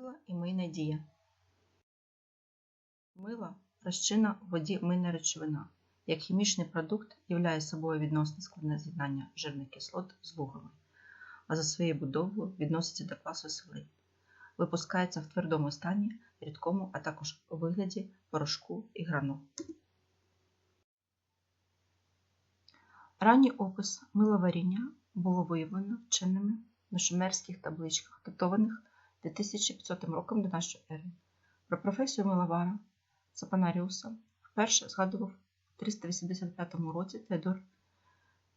Мило і мийна дія. Мило – розчинна в воді мийна речовина. Як хімічний продукт являє собою відносно складне з'єднання жирних кислот з лугами, а за своєю будовою відноситься до класу солей. Випускається в твердому стані, рідкому, а також у вигляді порошку і гранул. Ранній опис миловаріння було виявлено вченими на шумерських табличках, датованих 2500 роком до нашої ери. Про професію миловара Сапонаріуса вперше згадував у 385 році Теодор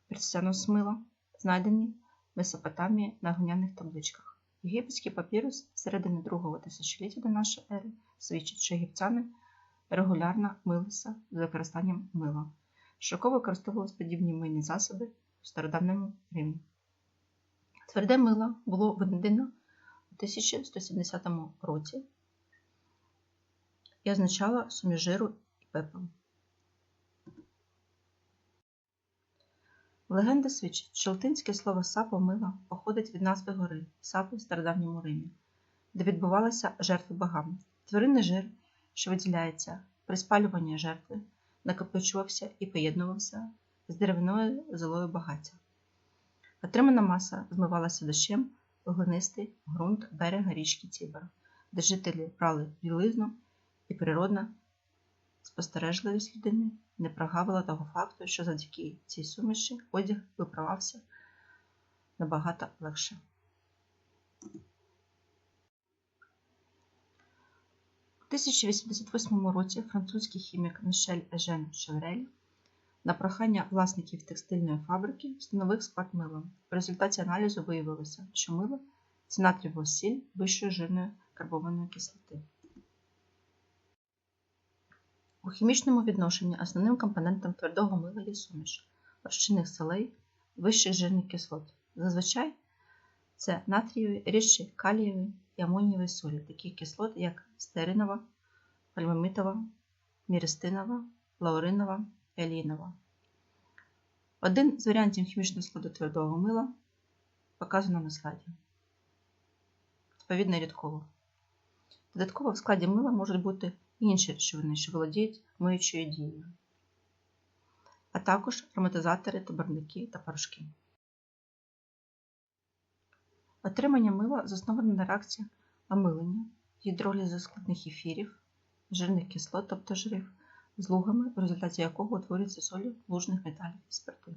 Персіанус Мила, знайдені в Месопотамії на глиняних табличках. Єгипетський папірус середини другого тисячоліття до нашої ери свідчить, що єгиптяни регулярно милися з використанням мила. Широко використовувалися подібні мийні засоби в стародавньому Римі. Тверде мило було винайдено у 1170 році і означало суміш жиру і пепелу. Легенда свідчить, що латинське слово сапо мила походить від назви гори Сапо в стародавньому Римі, де відбувалися жертви богам. Тваринний жир, що виділяється при спалюванні жертви, накопичувався і поєднувався з деревною золою багаття. Отримана маса змивалася дощем глинистий ґрунт берега річки Тібер, де жителі брали білизну і природна спостережливість людини не прогавила того факту, що завдяки цій суміші одяг виправався набагато легше. У 1088 році французький хімік Мішель Ежен Шеврель на прохання власників текстильної фабрики встановив склад мила. В результаті аналізу виявилося, що мило це натрієва сіль вищої жирної карбованої кислоти. У хімічному відношенні основним компонентом твердого мила є суміш розчинних солей вищих жирних кислот. Зазвичай це натрієві, рідші калієві і амонієві солі, таких кислот, як стеринова, фальмамитова, міристинова, лауринова і аліїнова. Один з варіантів хімічного складу твердого мила показано на слайді. Відповідно рідково. Додатково в складі мила можуть бути інші речовини, що володіють миючою дією, а також ароматизатори, табарники та порошки. Отримання мила засноване на реакції омилення, гідролізу складних ефірів, жирних кислот, тобто жирів, з лугами, в результаті якого утворюються солі лужних металів і спирти.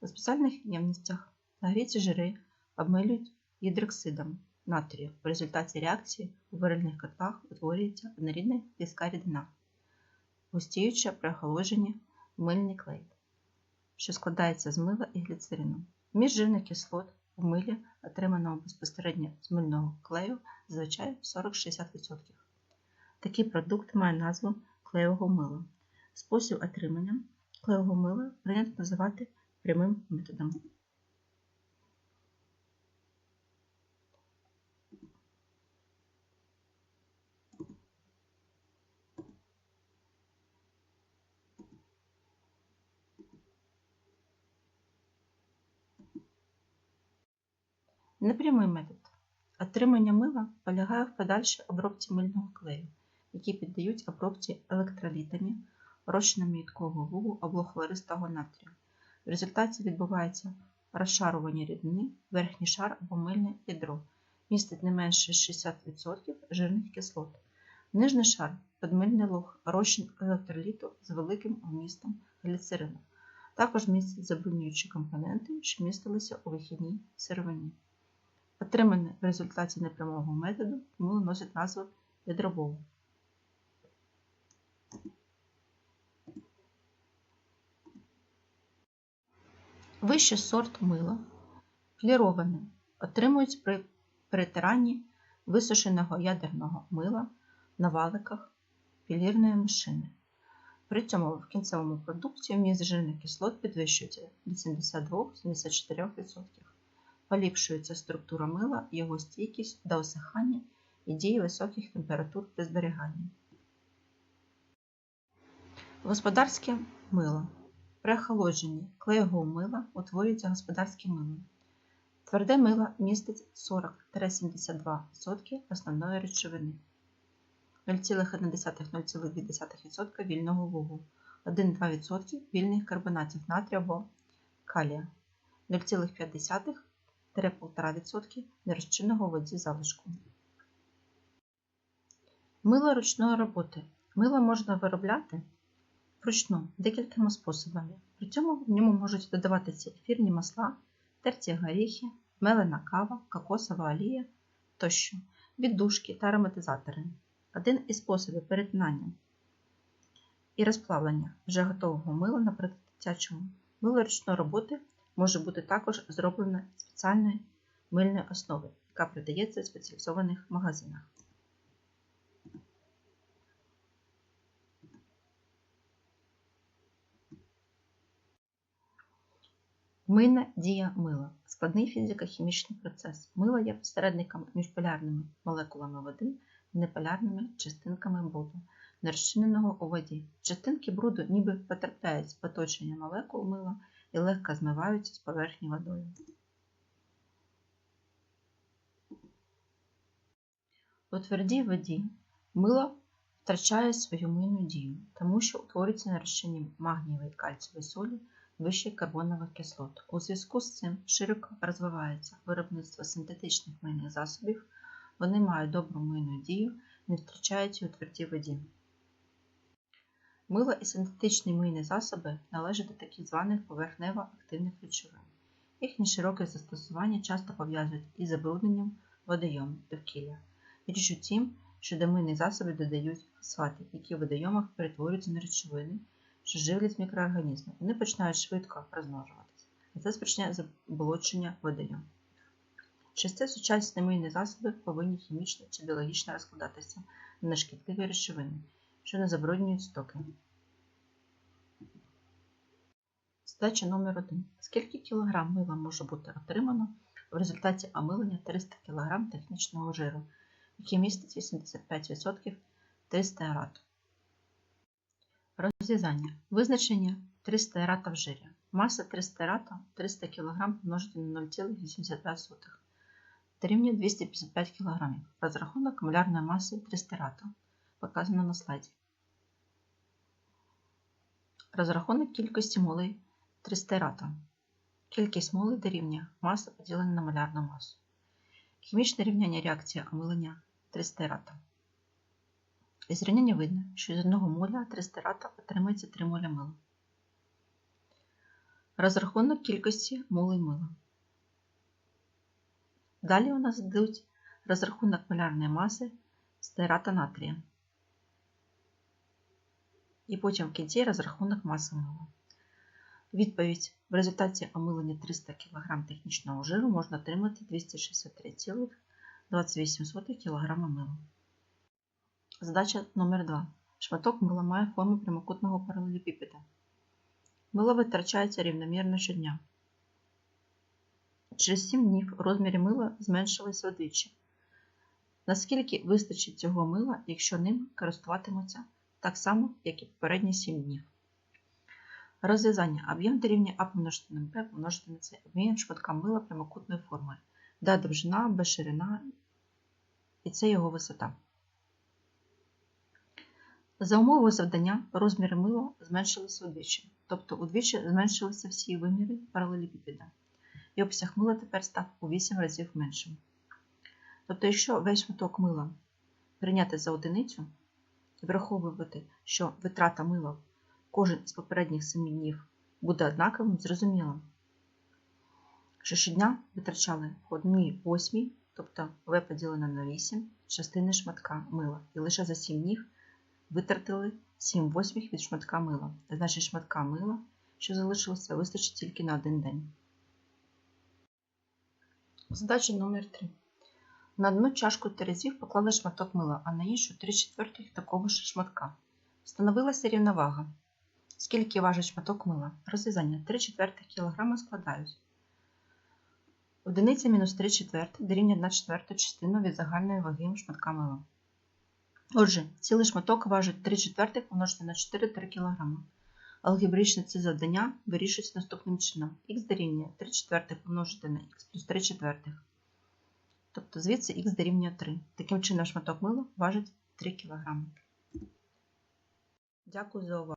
У спеціальних ємностях нагріті жири обмилюють гідроксидом натрію. В результаті реакції у варильних котлах утворюється однорідна різка рідина, густіюча при охолодженні мильний клей, що складається з мила і гліцерину. Між жирних кислот у милі, отриманого безпосередньо з мильного клею, зазвичай 40-60%. Такий продукт має назву клеєвого мила. Спосіб отримання клеєвого мила прийнято називати прямим методом. Непрямий метод. Отримання мила полягає в подальшій обробці мильного клею, який піддають обробці електролітами, розчинами рідкого лугу або хлористого натрію. В результаті відбувається розшарування рідини, верхній шар або мильне ядро, містить не менше 60% жирних кислот. Нижній шар подмильний луг, розчин електроліту з великим вмістом гліцерину. Також містить забруднюючі компоненти, що містилися у вихідній сировині. Отримане в результаті непрямого методу мило носить назву ядрового. Вищий сорт мила фліроване отримують при перетиранні висушеного ядерного мила на валиках філірної машини. При цьому в кінцевому продукті вміст жирних кислот підвищується до 72-74%. Поліпшується структура мила, його стійкість до осихання і дії високих температур при зберіганні. Господарське мило. При охолодженні клеєвого мила утворюється господарське мило. Тверде мило містить 40-72% основної речовини, 0,1-0,2% вільного лугу, 1-2% вільних карбонатів натрію або калія, 0,5-1,5% нерозчинного воді залишку. Мило ручної роботи. Мило можна виробляти вручну декількома способами. При цьому в ньому можуть додаватися ефірні масла, терті горіхи, мелена кава, кокосова олія тощо, віддушки та ароматизатори. Один із способів перетинання і розплавлення вже готового мила, наприклад, дитячому. Мило ручної роботи може бути також зроблене з спеціальної мильної основи, яка продається в спеціалізованих магазинах. Мийна дія мила складний фізико-хімічний процес. Мило є посередником між полярними молекулами води і неполярними частинками бруду, не розчиненого у воді. Частинки бруду ніби потрапляють в оточення молекул мила і легко змиваються з поверхні водою. У твердій воді мило втрачає свою мийну дію, тому що утворюється на розчині магнієвої кальцієвої солі вищих карбонових кислот. У зв'язку з цим широко розвивається виробництво синтетичних мийних засобів, вони мають добру мийну дію, не втрачають її у твердій воді. Мило і синтетичні мийні засоби належать до так званих поверхнево-активних речовин. Їхнє широке застосування часто пов'язують із забрудненням водойом довкілля. Річ у тім, що до мийних засобів додають фосфати, які в водойомах перетворюються на речовини, що живлять мікроорганізми. Вони починають швидко розмножуватися, а це спричиняє заболочення водою. Через це сучасні мийні засоби повинні хімічно чи біологічно розкладатися на шкідливі речовини, що не забруднюють стоки. Задача номер 1. Скільки кілограм мила може бути отримано в результаті омилення 300 кг технічного жиру, який містить 85% тристеарату? Розв'язання. Визначення 300 ерата в жирі. Маса 300 ерата 300 кг помножити на 0,85 дорівнює 255 кг. Розрахунок молярної маси 300 ерата показано на слайді. Розрахунок кількості молей 300 ерата. Кількість молей дорівнює маса поділена на молярну масу. Хімічне рівняння реакції омилення 300 ерата. Із рівняння видно, що з 1 моля 300 рата отримується 3 моля мила. Розрахунок кількості молей мила. Далі у нас йдуть розрахунок малярної маси стирата натрія. І потім в кінці розрахунок маси мила. Відповідь в результаті омилення 300 кг технічного жиру можна отримати 263,28 кг мила. Задача номер 2 Шматок мила має форму прямокутного паралелепіпеда. Мило витрачається рівномірно щодня. Через 7 днів розміри мила зменшилися вдвічі. Наскільки вистачить цього мила, якщо ним користуватимуться так само, як і попередні 7 днів? Розв'язання. Об'єм дорівнює А помножити на Б помножити на С. Об'єм шматка мила прямокутної форми. Д довжина, Б ширина і це його висота. За умовою завдання розміри мила зменшилися удвічі, тобто удвічі зменшилися всі виміри паралелепіпеда. І обсяг мила тепер став у 8 разів меншим. Тобто, якщо весь шматок мила прийняти за одиницю і враховувати, що витрата мила кожен з попередніх 7 днів буде однаковим, зрозуміло, що щодня витрачали в одній восьмій, тобто В поділене на 8, частини шматка мила, і лише за 7 днів витратили 7 восьмих від шматка мила. Значить, шматка мила, що залишилося, вистачить тільки на один день. Задача номер 3. На одну чашку терезів поклали шматок мила, а на іншу 3 четвертих такого ж шматка. Встановилася рівновага. Скільки важить шматок мила? Розв'язання 3 четвертих кілограма складають. Одиниця мінус 3 четвертих дорівнює 1 четверту частину від загальної ваги шматка мила. Отже, цілий шматок важить 3 четвертих помножити на 4 3 кг. Алгебрічне це завдання вирішується наступним чином. х дорівнює 3 четвертих помножити на х плюс 3 четвертих. Тобто звідси х дорівнює 3. Таким чином шматок мила важить 3 кг. Дякую за увагу.